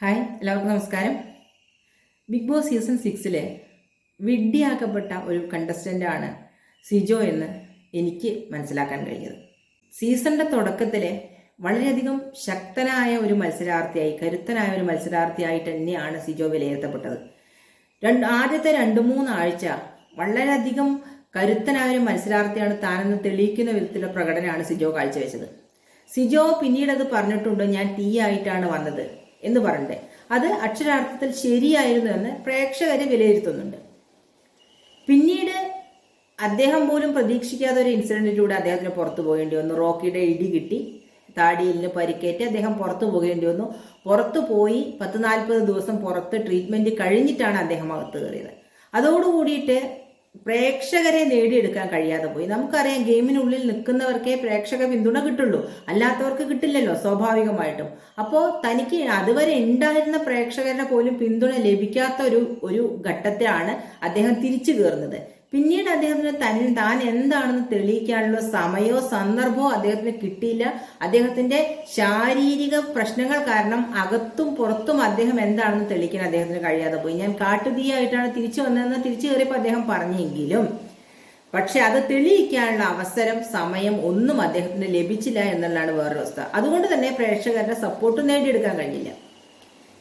Hi എല്ലാവർക്കും നമസ്കാരം. Big boss season സിക്സിലെ വിഡ്ഢിയാക്കപ്പെട്ട ഒരു കണ്ടസ്റ്റന്റാണ് സിജോ എന്ന് എനിക്ക് മനസ്സിലാക്കാൻ കഴിഞ്ഞത്. സീസണിന്റെ തുടക്കത്തിലെ വളരെയധികം ശക്തനായ ഒരു മത്സരാർത്ഥിയായി കരുത്തനായ ഒരു മത്സരാർത്ഥിയായിട്ട് തന്നെയാണ് സിജോ വിലയിരുത്തപ്പെട്ടത്. രണ്ട് ആദ്യത്തെ രണ്ട് മൂന്നാഴ്ച വളരെയധികം കരുത്തനായ ഒരു മത്സരാർത്ഥിയാണ് താനെന്ന് തെളിയിക്കുന്ന വിധത്തിലുള്ള പ്രകടനമാണ് സിജോ കാഴ്ചവെച്ചത്. സിജോ പിന്നീട് അത് പറഞ്ഞിട്ടുണ്ട് ഞാൻ ടീ ആയിട്ടാണ് വന്നത്. എന്ന് പറഞ്ഞിട്ട് അത് അക്ഷരാർത്ഥത്തിൽ ശരിയായിരുന്നു എന്ന് പ്രേക്ഷകരെ വിലയിരുത്തുന്നുണ്ട്. പിന്നീട് അദ്ദേഹം പോലും പ്രതീക്ഷിക്കാത്ത ഒരു ഇൻസിഡന്റിലൂടെ അദ്ദേഹത്തിന് പുറത്തു പോകേണ്ടി വന്നു. റോക്കിയുടെ ഇടി കിട്ടി. താടിയിലിന് പരിക്കേറ്റ് അദ്ദേഹം പുറത്തു പോകേണ്ടി വന്നു. പുറത്തു പോയി പത്ത് നാൽപ്പത് ദിവസം പുറത്ത് ട്രീറ്റ്മെന്റ് കഴിഞ്ഞിട്ടാണ് അദ്ദേഹം അകത്ത് കയറിയത്. അതോടുകൂടിയിട്ട് പ്രേക്ഷകരെ നേടിയെടുക്കാൻ കഴിയാതെ പോയി. നമുക്കറിയാം ഗെയിമിനുള്ളിൽ നിൽക്കുന്നവർക്കേ പ്രേക്ഷക പിന്തുണ കിട്ടുള്ളൂ. അല്ലാത്തവർക്ക് കിട്ടില്ലല്ലോ സ്വാഭാവികമായിട്ടും. അപ്പോൾ തനിക്ക് അതുവരെ ഉണ്ടായിരുന്ന പ്രേക്ഷകരുടെ പോലും പിന്തുണ ലഭിക്കാത്ത ഒരു ഒരു ഘട്ടത്തിലാണ് അദ്ദേഹം തിരിച്ചു കയറുന്നത്. പിന്നീട് അദ്ദേഹത്തിന് തൻ താൻ എന്താണെന്ന് തെളിയിക്കാനുള്ള സമയമോ സന്ദർഭമോ അദ്ദേഹത്തിന് കിട്ടിയില്ല. അദ്ദേഹത്തിന്റെ ശാരീരിക പ്രശ്നങ്ങൾ കാരണം അകത്തും പുറത്തും അദ്ദേഹം എന്താണെന്ന് തെളിയിക്കാൻ അദ്ദേഹത്തിന് കഴിയാതെ പോയി. ഞാൻ കാട്ടുതീയായിട്ടാണ് തിരിച്ചു വന്നതെന്ന് തിരിച്ചു കയറിയപ്പോൾ അദ്ദേഹം പറഞ്ഞെങ്കിലും പക്ഷെ അത് തെളിയിക്കാനുള്ള അവസരം സമയം ഒന്നും അദ്ദേഹത്തിന് ലഭിച്ചില്ല എന്നുള്ളതാണ് വേറൊരു അവസ്ഥ. അതുകൊണ്ട് തന്നെ പ്രേക്ഷകരുടെ സപ്പോർട്ട് നേടിയെടുക്കാൻ കഴിഞ്ഞില്ല.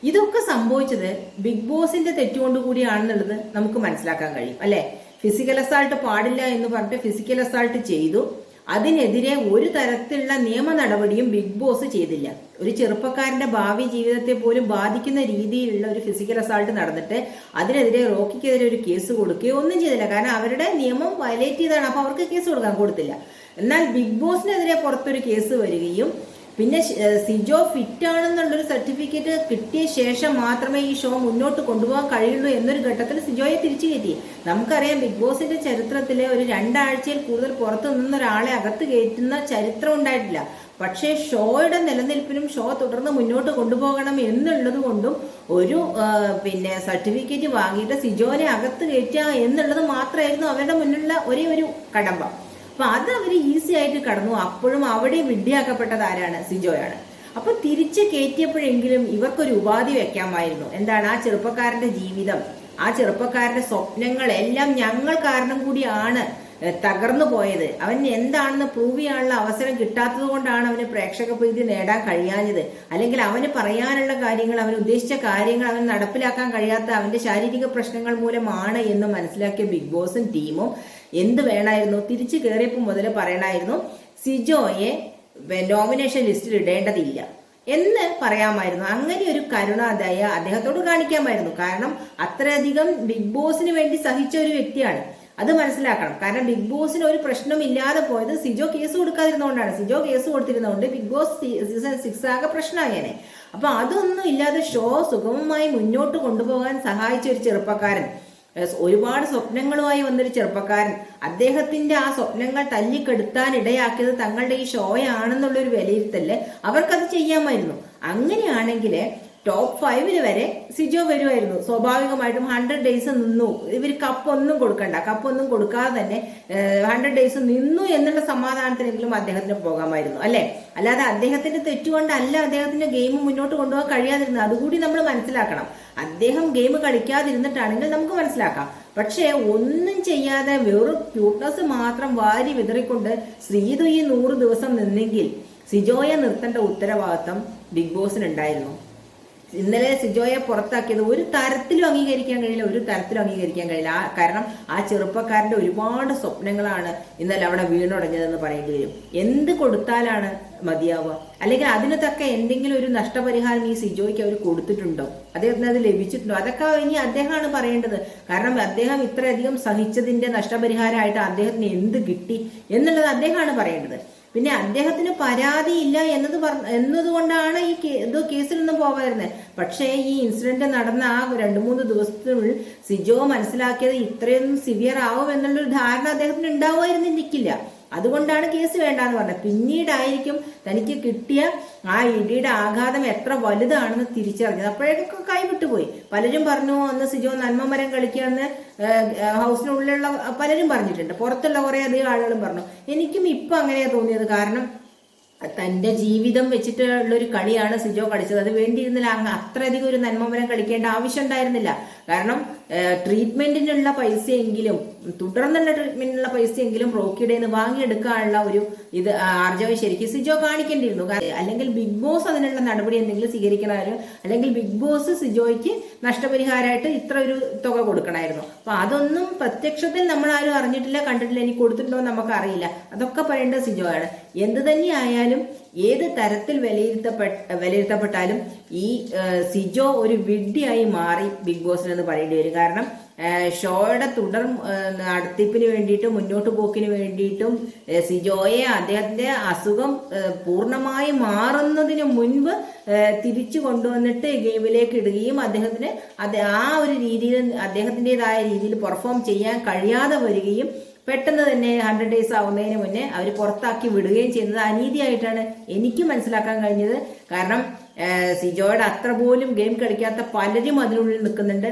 ഇതൊക്കെ സംഭവിച്ചത് ബിഗ് ബോസിന്റെ തെറ്റുകൊണ്ട് കൂടിയാണെന്നുള്ളത് നമുക്ക് മനസ്സിലാക്കാൻ കഴിയും അല്ലെ? ഫിസിക്കൽ അസാൾട്ട് പാടില്ല എന്ന് പറഞ്ഞിട്ട് ഫിസിക്കൽ അസാൾട്ട് ചെയ്തു. അതിനെതിരെ ഒരു തരത്തിലുള്ള നിയമ നടപടിയും ബിഗ് ബോസ് ചെയ്തില്ല. ഒരു ചെറുപ്പക്കാരന്റെ ഭാവി ജീവിതത്തെ പോലും ബാധിക്കുന്ന രീതിയിലുള്ള ഒരു ഫിസിക്കൽ അസാൾട്ട് നടന്നിട്ട് അതിനെതിരെ റോക്കിക്കെതിരെ ഒരു കേസ് കൊടുക്കുകയോ ഒന്നും ചെയ്തില്ല. കാരണം അവരുടെ നിയമം വയലേറ്റ് ചെയ്താണ് അപ്പൊ അവർക്ക് കേസ് കൊടുക്കാൻ കൊടുത്തില്ല. എന്നാൽ ബിഗ് ബോസിനെതിരെ പുറത്തൊരു കേസ് വരികയും പിന്നെ സിജോ ഫിറ്റ് ആണെന്നുള്ളൊരു സർട്ടിഫിക്കറ്റ് കിട്ടിയ ശേഷം മാത്രമേ ഈ ഷോ മുന്നോട്ട് കൊണ്ടുപോകാൻ കഴിയുള്ളൂ എന്നൊരു ഘട്ടത്തിൽ സിജോയെ തിരിച്ചു കയറ്റി. നമുക്കറിയാം ബിഗ് ബോസിന്റെ ചരിത്രത്തിലെ ഒരു രണ്ടാഴ്ചയിൽ കൂടുതൽ പുറത്തു നിന്ന ഒരാളെ അകത്ത് കയറ്റുന്ന ചരിത്രം ഉണ്ടായിട്ടില്ല. പക്ഷേ ഷോയുടെ നിലനിൽപ്പിനും ഷോ തുടർന്ന് മുന്നോട്ട് കൊണ്ടുപോകണം എന്നുള്ളത് കൊണ്ടും ഒരു പിന്നെ സർട്ടിഫിക്കറ്റ് വാങ്ങിയിട്ട് സിജോനെ അകത്ത് കയറ്റുക എന്നുള്ളത് മാത്രമായിരുന്നു അവരുടെ മുന്നിലുള്ള ഒരേ ഒരു കടമ്പ. അപ്പൊ അത് അവർ ഈസി ആയിട്ട് കടന്നു. അപ്പോഴും അവിടെ വിഡ്ഢിയാക്കപ്പെട്ടത് ആരാണ്? സിജോയാണ്. അപ്പൊ തിരിച്ച് കയറ്റിയപ്പോഴെങ്കിലും ഇവർക്കൊരു ഉപാധി വെക്കാമായിരുന്നു. എന്താണ്? ആ ചെറുപ്പക്കാരന്റെ ജീവിതം ആ ചെറുപ്പക്കാരന്റെ സ്വപ്നങ്ങൾ എല്ലാം ഞങ്ങൾ കാരണം കൂടിയാണ് തകർന്നു പോയത്. അവൻ എന്താണെന്ന് പ്രൂവ് ചെയ്യാനുള്ള അവസരം കിട്ടാത്തത് കൊണ്ടാണ് അവന് പ്രേക്ഷക പ്രീതി നേടാൻ കഴിയാഞ്ഞത്. അല്ലെങ്കിൽ അവന് പറയാനുള്ള കാര്യങ്ങൾ അവൻ ഉദ്ദേശിച്ച കാര്യങ്ങൾ അവൻ നടപ്പിലാക്കാൻ കഴിയാത്ത അവന്റെ ശാരീരിക പ്രശ്നങ്ങൾ മൂലമാണ് എന്ന് മനസ്സിലാക്കിയ ബിഗ് ബോസും ടീമും എന്ത് വേണമായിരുന്നു തിരിച്ചു കയറിയപ്പോൾ മുതൽ പറയണമായിരുന്നു സിജോയെ നോമിനേഷൻ ലിസ്റ്റിൽ ഇടേണ്ടതില്ല. എന്ന് പറയാമായിരുന്നു. അങ്ങനെ ഒരു കരുണാദയ അദ്ദേഹത്തോട് കാണിക്കാമായിരുന്നു. കാരണം അത്രയധികം ബിഗ് ബോസിന് വേണ്ടി സഹിച്ച ഒരു വ്യക്തിയാണ്. അത് മനസ്സിലാക്കണം. കാരണം ബിഗ് ബോസിന് ഒരു പ്രശ്നം ഇല്ലാതെ പോയത് സിജോ കേസ് കൊടുക്കാതിരുന്നതുകൊണ്ടാണ് സിജോ കേസ് കൊടുത്തിരുന്നതുകൊണ്ട് ബിഗ് ബോസ് സീസൺ സിക്സ് ആകെ പ്രശ്നമായേനെ അപ്പൊ അതൊന്നും ഇല്ലാതെ ഷോ സുഗമമായി മുന്നോട്ട് കൊണ്ടുപോകാൻ സഹായിച്ച ഒരു ചെറുപ്പക്കാരൻ. ഒരുപാട് സ്വപ്നങ്ങളുമായി വന്നൊരു ചെറുപ്പക്കാരൻ. അദ്ദേഹത്തിന്റെ ആ സ്വപ്നങ്ങൾ തല്ലിക്കെടുത്താൻ ഇടയാക്കിയത് തങ്ങളുടെ ഈ ഷോയാണെന്നുള്ള ഒരു വിലയിരുത്തൽ അവർക്കത് ചെയ്യാമായിരുന്നു. അങ്ങനെയാണെങ്കിൽ ടോപ്പ് ഫൈവിൽ വരെ സിജോ വരുമായിരുന്നു സ്വാഭാവികമായിട്ടും ഹൺഡ്രഡ് ഡേയ്സ് നിന്നു. ഇവർ കപ്പൊന്നും കൊടുക്കണ്ട. കപ്പൊന്നും കൊടുക്കാതെ തന്നെ ഹൺഡ്രഡ് ഡേയ്സ് നിന്നു എന്നുള്ള സമാധാനത്തിനെങ്കിലും അദ്ദേഹത്തിന് പോകാമായിരുന്നു. അല്ലെ? അല്ലാതെ അദ്ദേഹത്തിന്റെ തെറ്റുകൊണ്ടല്ല അദ്ദേഹത്തിന്റെ ഗെയിം മുന്നോട്ട് കൊണ്ടുപോകാൻ കഴിയാതിരുന്നത്. അതുകൂടി നമ്മൾ മനസ്സിലാക്കണം. അദ്ദേഹം ഗെയിം കളിക്കാതിരുന്നിട്ടാണെങ്കിൽ നമുക്ക് മനസ്സിലാക്കാം. പക്ഷേ ഒന്നും ചെയ്യാതെ വെറും ക്യൂട്ട്നസ് മാത്രം വാരി വിതറിക്കൊണ്ട് ശ്രീതു ഈ നൂറ് ദിവസം നിന്നെങ്കിൽ സിജോയെ നിർത്തേണ്ട ഉത്തരവാദിത്തം ബിഗ് ബോസിനുണ്ടായിരുന്നു. ഇന്നലെ സിജോയെ പുറത്താക്കിയത് ഒരു തരത്തിലും അംഗീകരിക്കാൻ കഴിയില്ല ഒരു തരത്തിലും അംഗീകരിക്കാൻ കഴിയില്ല. ആ കാരണം ആ ചെറുപ്പക്കാരന്റെ ഒരുപാട് സ്വപ്നങ്ങളാണ് ഇന്നലെ അവിടെ വീണുടഞ്ഞതെന്ന് പറയേണ്ടി വരും. എന്ത് കൊടുത്താലാണ് മതിയാവുക? അല്ലെങ്കിൽ അതിന് തക്ക എന്തെങ്കിലും ഒരു നഷ്ടപരിഹാരം ഈ സിജോയ്ക്ക് അവർ കൊടുത്തിട്ടുണ്ടോ? അദ്ദേഹത്തിന് അത് ലഭിച്ചിട്ടുണ്ടോ? അതൊക്കെ ഇനി അദ്ദേഹമാണ് പറയേണ്ടത്. കാരണം അദ്ദേഹം ഇത്രയധികം സഹിച്ചതിന്റെ നഷ്ടപരിഹാരമായിട്ട് അദ്ദേഹത്തിന് എന്ത് കിട്ടി എന്നുള്ളത് അദ്ദേഹമാണ് പറയേണ്ടത്. പിന്നെ അദ്ദേഹത്തിന് പരാതിയില്ല എന്നത് പറഞ്ഞ എന്നതുകൊണ്ടാണ് ഈ എന്തോ കേസിൽ നിന്നും പോകാതിരുന്നത് പക്ഷേ ഈ ഇൻസിഡന്റ് നടന്ന ആ രണ്ട് മൂന്ന് ദിവസത്തിനുള്ളിൽ സിജോ മനസ്സിലാക്കിയത് ഇത്രയൊന്നും സിവിയർ ആവും എന്നുള്ളൊരു ധാരണ അദ്ദേഹത്തിന് ഉണ്ടാവുമായിരുന്നിരിക്കില്ല. അതുകൊണ്ടാണ് കേസ് വേണ്ടാന്ന് പറഞ്ഞത്. പിന്നീടായിരിക്കും തനിക്ക് കിട്ടിയ ആ ഇടിയുടെ ആഘാതം എത്ര വലുതാണെന്ന് തിരിച്ചറിഞ്ഞത്. അപ്പോഴേക്കൊക്കെ കൈവിട്ടുപോയി. പലരും പറഞ്ഞു അന്ന് സിജോ നന്മമരം കളിക്കാന്ന് ഹൗസിനുള്ളിലുള്ള പലരും പറഞ്ഞിട്ടുണ്ട്. പുറത്തുള്ള കുറേ അധികം ആളുകളും പറഞ്ഞു. എനിക്കും ഇപ്പൊ അങ്ങനെയാണ് തോന്നിയത്. കാരണം തന്റെ ജീവിതം വെച്ചിട്ടുള്ള ഒരു കളിയാണ് സിജോ കളിച്ചത്. അത് വേണ്ടിയിരുന്നില്ല അങ്ങ് അത്രയധികം ഒരു നന്മമരം കളിക്കേണ്ട ആവശ്യം ഉണ്ടായിരുന്നില്ല. കാരണം ട്രീറ്റ്മെന്റിനുള്ള പൈസയെങ്കിലും തുടർന്നുള്ള ട്രീറ്റ്മെന്റിനുള്ള പൈസയെങ്കിലും റോക്കിയുടെ നിന്ന് വാങ്ങിയെടുക്കാനുള്ള ഒരു ഇത് ആർജവം ശരിക്കും സിജോ കാണിക്കേണ്ടിയിരുന്നു. അല്ലെങ്കിൽ ബിഗ് ബോസ് അതിനുള്ള നടപടി എന്തെങ്കിലും സ്വീകരിക്കണമായിരുന്നു. അല്ലെങ്കിൽ ബിഗ് ബോസ് സിജോയ്ക്ക് നഷ്ടപരിഹാരമായിട്ട് ഇത്ര ഒരു തുക കൊടുക്കണമായിരുന്നു. അപ്പൊ അതൊന്നും പ്രത്യക്ഷത്തിൽ നമ്മൾ ആരും അറിഞ്ഞിട്ടില്ല കണ്ടിട്ടില്ല ഇനി കൊടുത്തിട്ടുണ്ടോ നമുക്ക് അറിയില്ല അതൊക്കെ പറയേണ്ടത് സിജോയാണ്. എന്ത് തന്നെയായാലും ഏത് തരത്തിൽ വിലയിരുത്തപ്പെട്ട വിലയിരുത്തപ്പെട്ടാലും ഈ സിജോ ഒരു വിഡ്ഢിയായി മാറി ബിഗ് ബോസിൽ എന്ന് പറയേണ്ടി വരും. കാരണം ഷോയുടെ തുടർ നടത്തിപ്പിന് വേണ്ടിയിട്ടും മുന്നോട്ട് പോക്കിന് വേണ്ടിയിട്ടും സിജോയെ അദ്ദേഹത്തിന്റെ അസുഖം പൂർണമായി മാറുന്നതിന് മുൻപ് തിരിച്ചു കൊണ്ടുവന്നിട്ട് ഗെയിമിലേക്ക് ഇടുകയും അദ്ദേഹത്തിന് ആ ഒരു രീതിയിൽ അദ്ദേഹത്തിന്റെതായ രീതിയിൽ പെർഫോം ചെയ്യാൻ കഴിയാതെ വരികയും പെട്ടെന്ന് തന്നെ ഹൺഡ്രഡ് ഡേയ്സ് ആവുന്നതിന് മുന്നേ അവർ പുറത്താക്കി വിടുകയും ചെയ്യുന്നത് അനീതിയായിട്ടാണ് എനിക്ക് മനസ്സിലാക്കാൻ കഴിഞ്ഞത്. കാരണം സിജോയുടെ അത്ര പോലും ഗെയിം കളിക്കാത്ത പലരും അതിനുള്ളിൽ നിൽക്കുന്നുണ്ട്.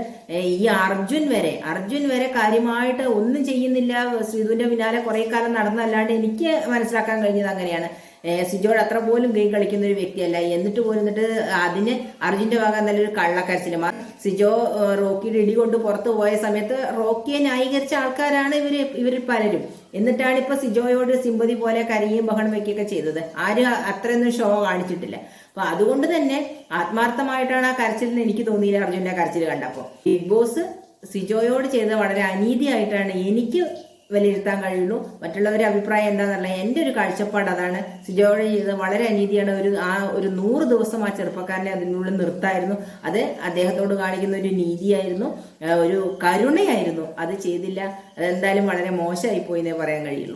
ഈ അർജുൻ വരെ അർജുൻ വരെ കാര്യമായിട്ട് ഒന്നും ചെയ്യുന്നില്ല. ശ്രീധുവിന്റെ പിന്നാലെ കുറെ കാലം നടന്നല്ലാണ്ട് എനിക്ക് മനസ്സിലാക്കാൻ കഴിഞ്ഞത് അങ്ങനെയാണ്. ഏഹ്, സിജോയുടെ അത്ര പോലും ഗെയിം കളിക്കുന്ന ഒരു വ്യക്തിയല്ല. എന്നിട്ട് പോലും എന്നിട്ട് അതിന് അർജുന്റെ ഭാഗം നല്ലൊരു കള്ളക്കരച്ചിലും സിജോ റോക്കിയുടെ ഇടി കൊണ്ട് പുറത്തു പോയ സമയത്ത് റോക്കിയെ ന്യായീകരിച്ച ആൾക്കാരാണ് ഇവർ ഇവരിൽ പലരും. എന്നിട്ടാണ് ഇപ്പൊ സിജോയോട് സിമ്പതി പോലെ കരയും ബഹളം വെക്കുകയൊക്കെ ചെയ്തത്. ആരും അത്രയൊന്നും ഷോ കാണിച്ചിട്ടില്ല. അപ്പൊ അതുകൊണ്ട് തന്നെ ആത്മാർത്ഥമായിട്ടാണ് ആ കരച്ചിൽ എനിക്ക് തോന്നിയില്ല അർജുന്റെ കരച്ചിൽ കണ്ടപ്പോ. ബിഗ് ബോസ് സിജോയോട് ചെയ്ത വളരെ അനീതിയായിട്ടാണ് എനിക്ക് വിലയിരുത്താൻ കഴിയുള്ളൂ. മറ്റുള്ളവരുടെ അഭിപ്രായം എന്താണെന്നല്ല എന്റെ ഒരു കാഴ്ചപ്പാട് അതാണ്. സിജോയോട് ചെയ്തത് വളരെ അനീതിയാണ്. ഒരു ആ ഒരു നൂറ് ദിവസം ആ ചെറുപ്പക്കാരനെ അതിനുള്ളിൽ നിർത്തായിരുന്നു. അത് അദ്ദേഹത്തോട് കാണിക്കുന്ന ഒരു നീതിയായിരുന്നു. ഒരു കരുണയായിരുന്നു. അത് ചെയ്തില്ല. അതെന്തായാലും വളരെ മോശമായി പോയി എന്നേ പറയാൻ കഴിയുള്ളൂ.